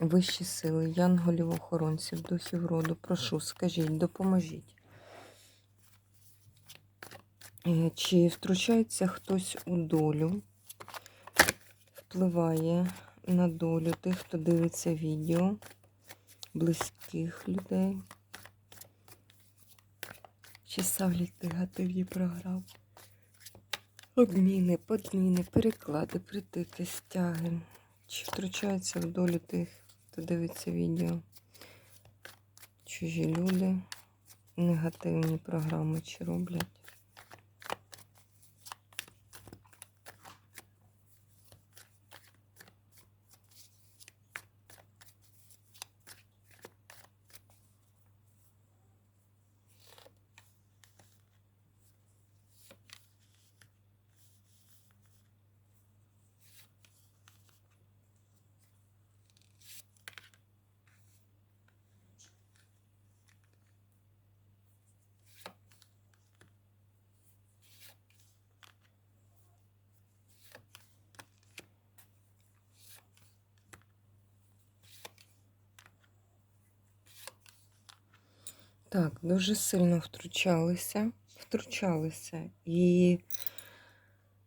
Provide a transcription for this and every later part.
Вищі сили, янголів охоронців, духів роду, прошу, скажіть, допоможіть. Е, Чи втручається хтось у долю, впливає на долю тих, хто дивиться відео, близьких людей, чи ставлять негативні програми, обміни, подміни, переклади, притики, стяги. Чи втручаються в долю тих, хто дивиться відео. Чужі люди, негативні програми чи роблять. Так, дуже сильно втручалися, втручалися і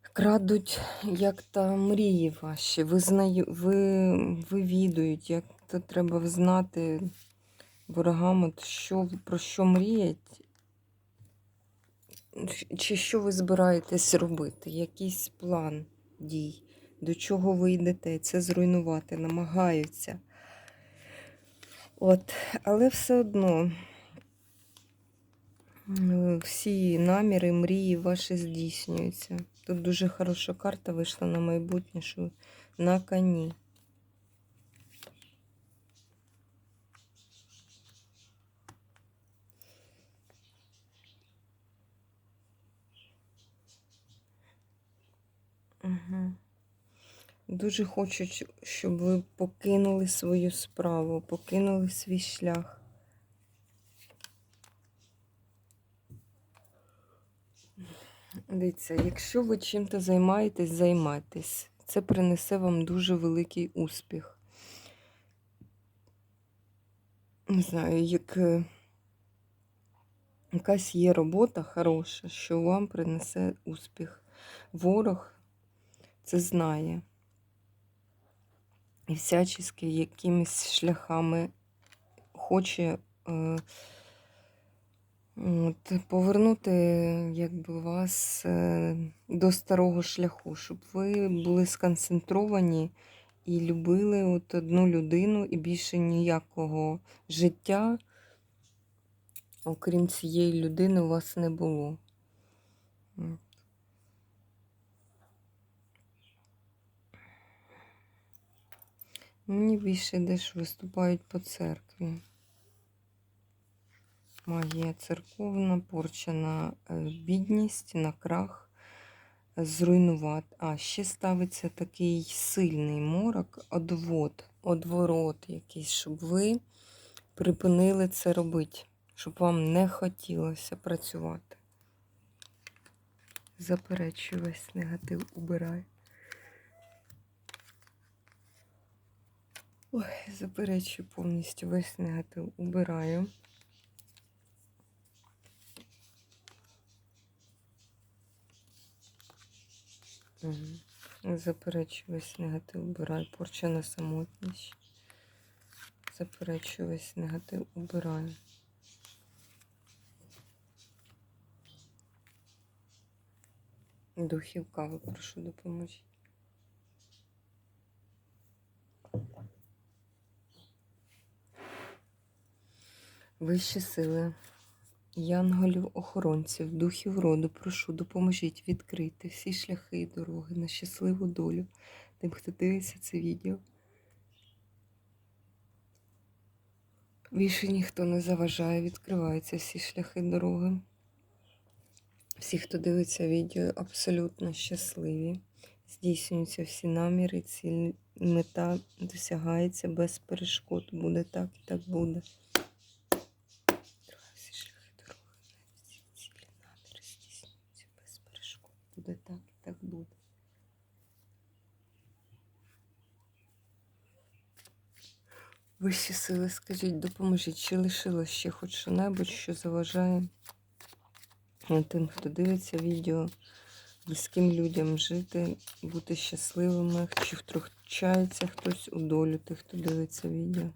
крадуть, як та мрії ваші, визнаю, ви, вивідують, як то треба знати ворогам, от що, про що мріять, чи що ви збираєтесь робити, якийсь план дій, до чого ви йдете, це зруйнувати, намагаються. От, але все одно. Всі наміри, мрії ваші здійснюються. Тут дуже хороша карта вийшла на майбутнє, що на коні. Угу. Дуже хочуть, щоб ви покинули свою справу, покинули свій шлях. Дивіться, якщо ви чим-то займаєтесь, займайтесь. Це принесе вам дуже великий успіх. Не знаю, як е, якась є робота хороша, що вам принесе успіх. Ворог це знає. І всячески якимись шляхами хоче. Е, От, Повернути якби, вас е, до старого шляху, щоб ви були сконцентровані і любили от одну людину, і більше ніякого життя, окрім цієї людини, у вас не було. Мені більше десь виступають по церкві. Магія церковна, порча на е, бідність, на крах, зруйнувати. А, ще ставиться такий сильний морок, одвод, одворот якийсь, щоб ви припинили це робити, щоб вам не хотілося працювати. Заперечую весь негатив убирай. Ой, заперечую повністю весь негатив убираю. Заперечую весь негатив, убираю. Порча на самотність. Заперечую весь негатив, убираю. Духів кави, прошу допоможіть. Вищі сили. Янголів-охоронців, духів роду, прошу, допоможіть відкрити всі шляхи і дороги на щасливу долю тим, хто дивиться це відео. Більше ніхто не заважає, відкриваються всі шляхи дороги. Всі, хто дивиться відео, абсолютно щасливі. Здійснюються всі наміри, ціль, мета досягається без перешкод. Буде так і так буде. Відкриваю всі шляхи дороги. Всі цілі наміри здійснюються без перешкод. Буде так і так буде. Вищі сили, скажіть, допоможіть, чи лишилось ще хоч що-небудь, що заважає тим, хто дивиться відео, близьким людям жити, бути щасливими, чи втручається хтось у долю тих, хто дивиться відео.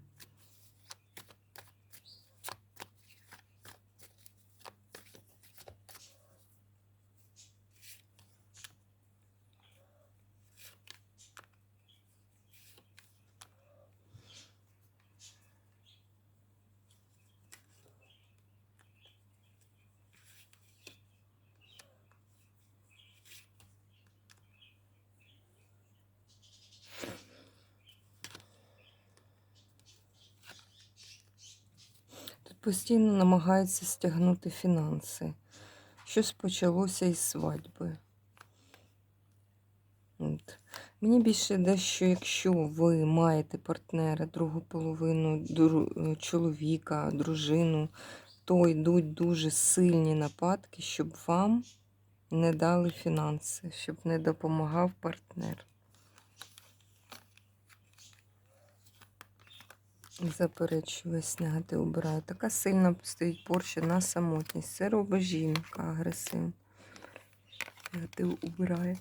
Тут постійно намагаються стягнути фінанси. Щось почалося із свадьби. От. Мені більше йде, що якщо ви маєте партнера, другу половину дру- чоловіка, дружину, то йдуть дуже сильні нападки, щоб вам не дали фінанси, щоб не допомагав партнер. Заперечую, негатив обираю. Така сильна стоїть порча на самотність. Це робить жінка агресивна. Негатив убирає.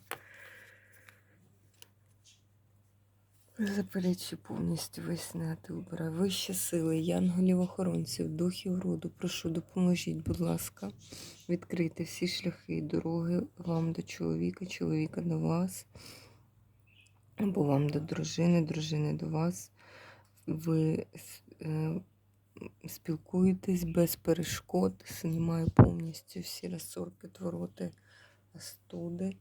Заперечую повністю весь негатив убираю. Вищі сили, янголів охоронців, духів роду. Прошу, допоможіть, будь ласка, відкрити всі шляхи і дороги вам до чоловіка, чоловіка до вас, або вам до дружини, дружини до вас ви е, спілкуєтесь без перешкод, знімаю повністю всі розсорки, твороти, астуди,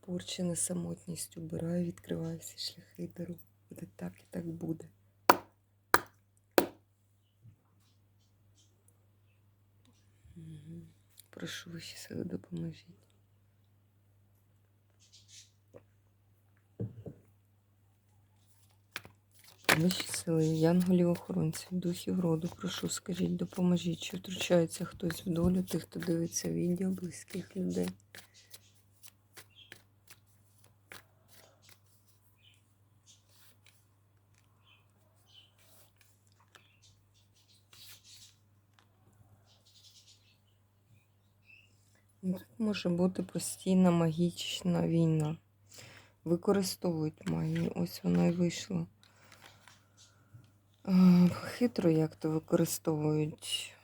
порчі на самотність убираю, відкриваю всі шляхи беру. Буде так і так буде. Прошу вищі сили, допоможіть. Вищі сили, янголів охоронців, духів роду, прошу, скажіть, допоможіть, чи втручається хтось в долю тих, хто дивиться відео, близьких людей. Ну, Тут може бути постійна магічна війна. Використовують магію. Ось воно і вийшло. Е, Хитро як то використовують.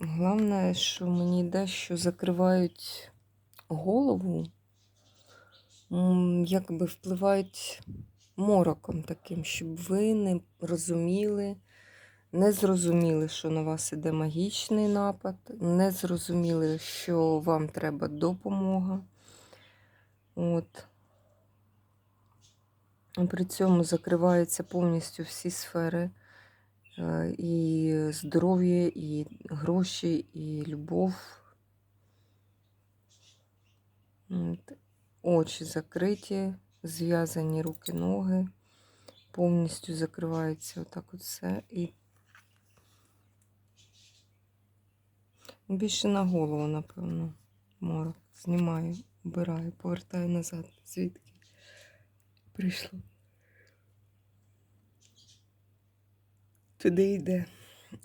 Головне, що мені йде, що закривають голову, якби впливають мороком таким, щоб ви не розуміли, не зрозуміли, що на вас іде магічний напад, не зрозуміли, що вам треба допомога. От. При цьому закриваються повністю всі сфери. І здоров'я, і гроші, і любов. Очі закриті, зв'язані руки, ноги. Повністю закривається отак от все. І більше на голову, напевно, морок. Знімаю, обираю, повертаю назад, звідки прийшло. Туди йде.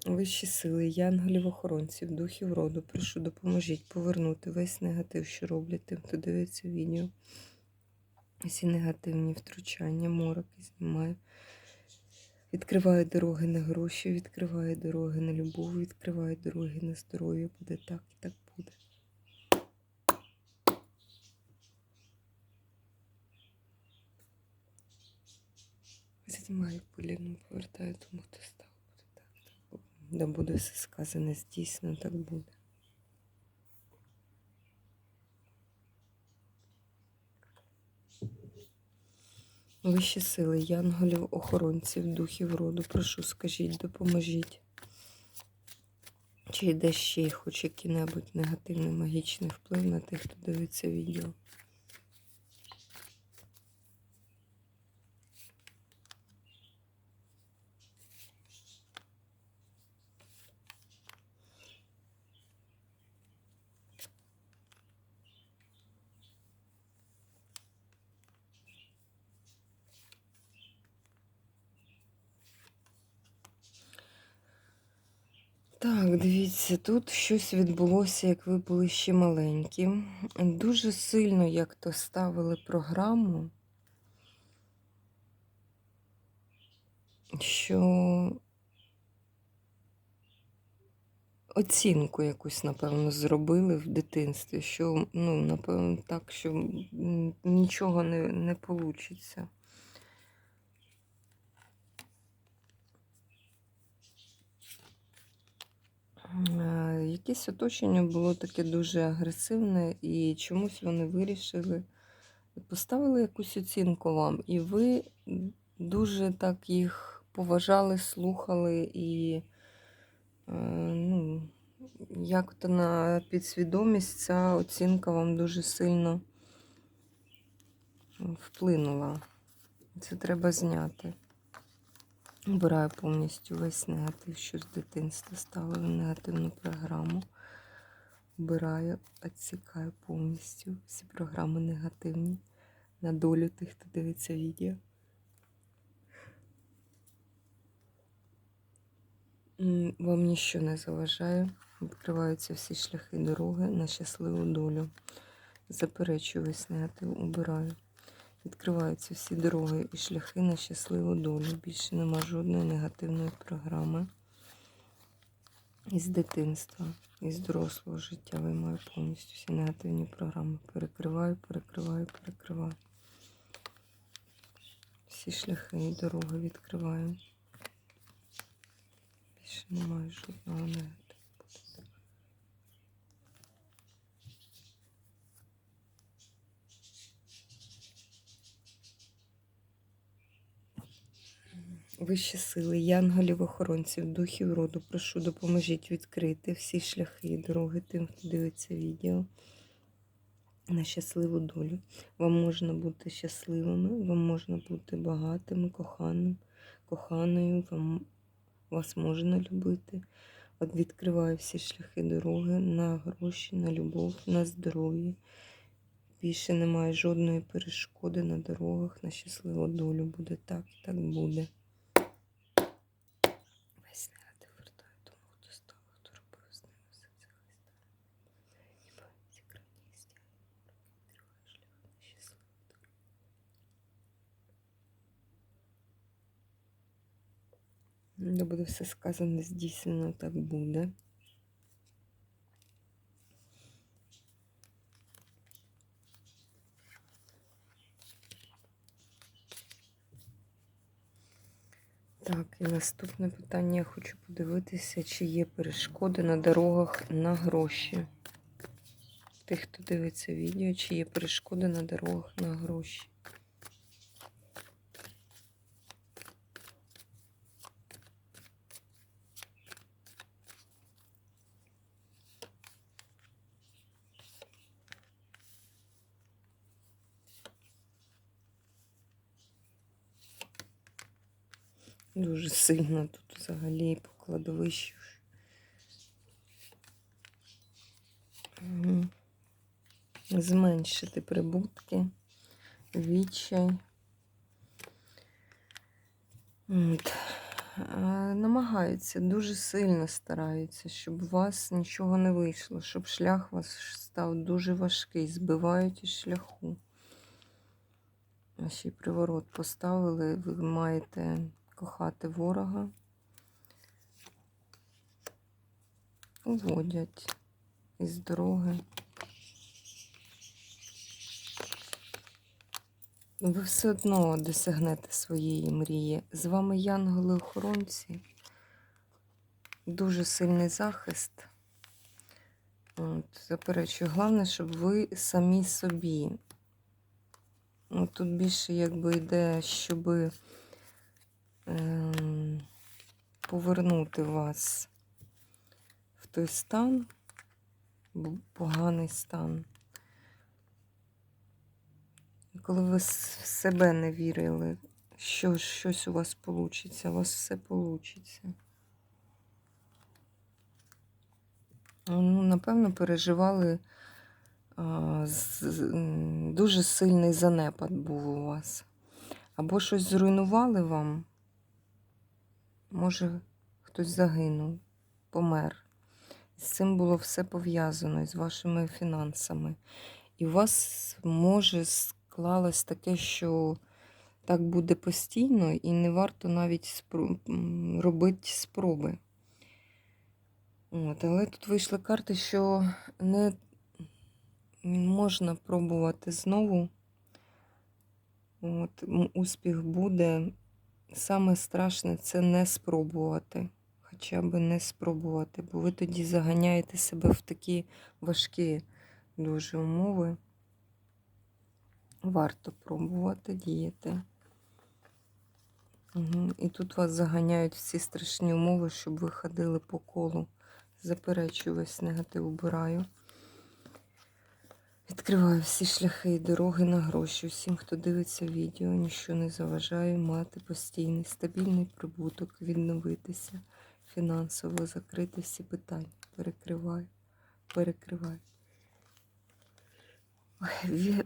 Вищі сили, янголів охоронців, духів роду. Прошу, допоможіть повернути весь негатив, що роблять тим, хто дивиться відео. Всі негативні втручання, мороки знімаю. Відкриваю дороги на гроші, відкриваю дороги на любов, відкриваю дороги на здоров'я. Буде так і так буде. Знімаю поліну, повертаю тому, хто став. Да буде все сказане здійснено, так буде. Вищі сили, янголів, охоронців, духів роду. Прошу, скажіть, допоможіть. Чи йде ще хоч який-небудь негативний магічний вплив на тих, хто дивиться відео? Так, дивіться, тут щось відбулося, як ви були ще маленькі. Дуже сильно як то ставили програму, що оцінку якусь, напевно, зробили в дитинстві, що, ну, напевно, так, що нічого не, не вийде. Якесь оточення було таке дуже агресивне, і чомусь вони вирішили, поставили якусь оцінку вам, і ви дуже так їх поважали, слухали, і е, ну, як то на підсвідомість ця оцінка вам дуже сильно вплинула. Це треба зняти. Обираю повністю весь негатив, що з дитинства ставили негативну програму. Обираю, відсікаю повністю всі програми негативні на долю тих, хто дивиться відео. Вам ніщо не заважає. Відкриваються всі шляхи дороги на щасливу долю. Заперечую весь негатив, обираю. Відкриваються всі дороги і шляхи на щасливу долю. Більше нема жодної негативної програми. Із дитинства, із дорослого життя виймаю повністю всі негативні програми. Перекриваю, перекриваю, перекриваю. Всі шляхи і дороги відкриваю. Більше немає жодного негативу. Вищі сили, янголів, охоронців, духів роду, прошу, допоможіть відкрити всі шляхи і дороги тим, хто дивиться відео на щасливу долю. Вам можна бути щасливими, вам можна бути багатими, коханим, коханою, вам, вас можна любити. От відкриваю всі шляхи дороги на гроші, на любов, на здоров'я. Більше немає жодної перешкоди на дорогах, на щасливу долю. Буде так так буде. Весь негатив вертаю тому, хто став, хто робив з ними все це Христа. Зікрані стяги, відкриваю шлях на щасливу долю. Де буде все сказане, здійснено, так буде. Так, і наступне питання. Я хочу подивитися, чи є перешкоди на дорогах на гроші. Тих, хто дивиться відео, чи є перешкоди на дорогах на гроші. Дуже сильно тут взагалі по кладовищу. Мгм. Зменшити прибутки, відчай. От. Намагаються, дуже сильно стараються, щоб у вас нічого не вийшло, щоб шлях ваш став дуже важкий, збивають із шляху. Ще й приворот поставили, ви маєте кохати ворога. Уводять із дороги. Ви все одно досягнете своєї мрії. З вами янголи-охоронці. Дуже сильний захист. От, заперечую, головне, щоб ви самі собі. От тут більше якби йде, щоби повернути вас в той стан, поганий стан. Коли ви в себе не вірили, що щось у вас вийде, у вас все вийде. Ну, напевно, переживали а, з- дуже сильний занепад був у вас. Або щось зруйнували вам, може, хтось загинув, помер. З цим було все пов'язано з вашими фінансами. І у вас може склалось таке, що так буде постійно, і не варто навіть спро- робити спроби. От, але тут вийшли карти, що не можна пробувати знову. От, успіх буде. Саме страшне це не спробувати. Хоча б не спробувати, бо ви тоді заганяєте себе в такі важкі дуже умови. Варто пробувати діяти. Угу. І тут вас заганяють в ці страшні умови, щоб ви ходили по колу. Заперечую весь негатив, убираю. Відкриваю всі шляхи і дороги на гроші. Усім, хто дивиться відео, нічого не заважає мати постійний, стабільний прибуток, відновитися, фінансово закрити всі питання. Перекриваю, перекриваю.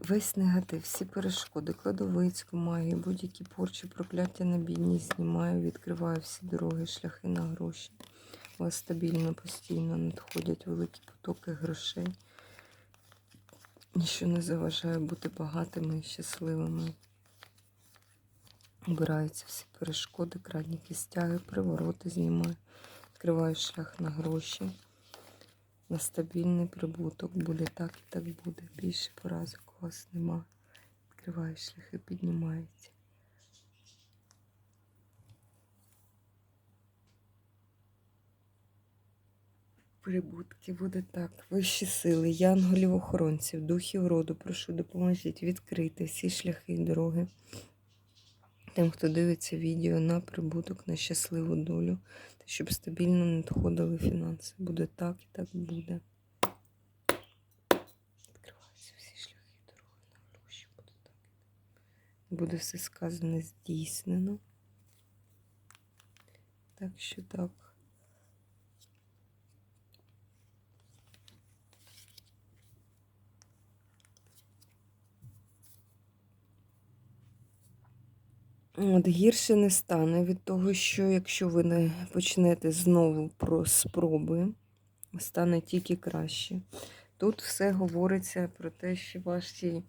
Весь негатив, всі перешкоди, кладовицьку магію, будь-які порчі, прокляття на бідність знімаю, відкриваю всі дороги, шляхи на гроші. У вас стабільно, постійно надходять великі потоки грошей. Ніщо не заважає бути багатими і щасливими. Убираються всі перешкоди, крадніки стяги, привороти знімаю. Відкриваю шлях на гроші, на стабільний прибуток. Буде так і так буде. Більше поразок у вас нема. Відкриваю шляхи, піднімається. Прибутки буде так. Вищі сили, янголів, охоронців, духів роду, прошу, допоможіть відкрити всі шляхи і дороги. Тим, хто дивиться відео на прибуток, на щасливу долю, щоб стабільно надходили фінанси. Буде так і так буде. Відкриваються всі шляхи дороги на гроші. Буде так. Буде все сказане здійснено. Так що так. От гірше не стане від того, що якщо ви не почнете знову про спроби, стане тільки краще. Тут все говориться про те, що ваші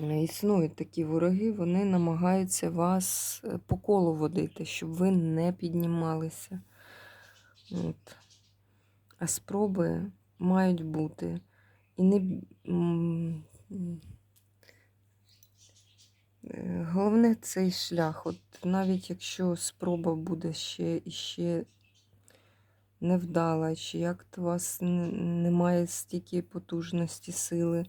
е, існують такі вороги, вони намагаються вас е, по колу водити, щоб ви не піднімалися. От. А спроби мають бути. І не Головне цей шлях. От навіть якщо спроба буде ще і ще невдала, чи як у вас немає стільки потужності, сили,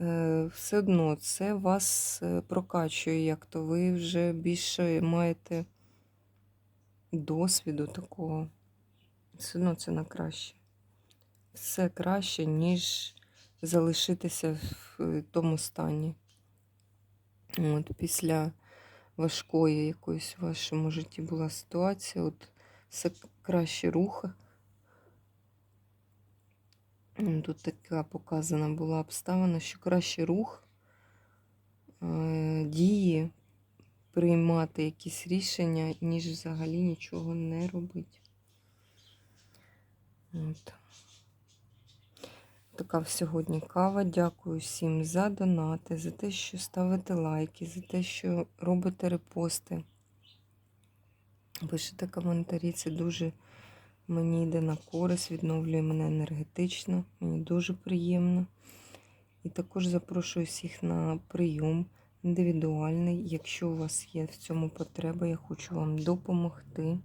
е, все одно це вас е, прокачує, як то ви вже більше маєте досвіду такого. Все одно це на краще. Все краще, ніж залишитися в е, тому стані. От, після важкої якоїсь в вашому житті була ситуація, от все краще рух. Тут така показана була обставина, що краще рух, е, дії, приймати якісь рішення, ніж взагалі нічого не робити. От. Така сьогодні кава. Дякую всім за донати, за те, що ставите лайки, за те, що робите репости. Пишете коментарі. Це дуже мені йде на користь, відновлює мене енергетично. Мені дуже приємно. І також запрошую всіх на прийом індивідуальний. Якщо у вас є в цьому потреба, я хочу вам допомогти.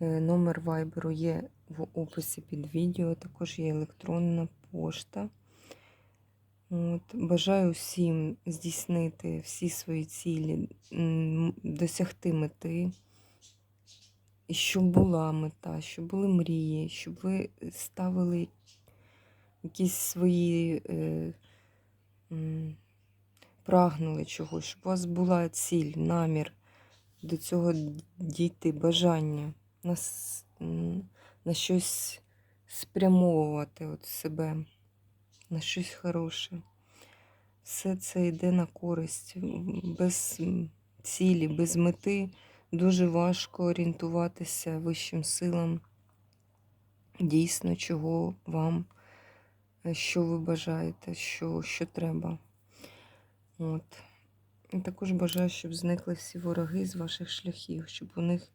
Е, Номер вайберу є в описі під відео, також є електронна пошта. От. Бажаю всім здійснити всі свої цілі, досягти мети і щоб була мета, щоб були мрії, щоб ви ставили якісь свої, е, м, прагнули чогось, щоб у вас була ціль, намір до цього дійти, бажання на, с- м, на щось спрямовувати от себе, на щось хороше. Все це йде на користь. Без цілі, без мети дуже важко орієнтуватися вищим силам дійсно, чого вам, е, що ви бажаєте, що, що треба. От. І також бажаю, щоб зникли всі вороги з ваших шляхів, щоб у них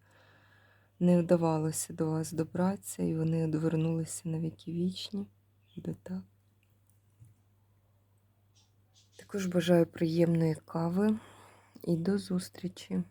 не вдавалося до вас добратися, і вони одвернулися на віки вічні. Буде так. Також бажаю приємної кави і до зустрічі!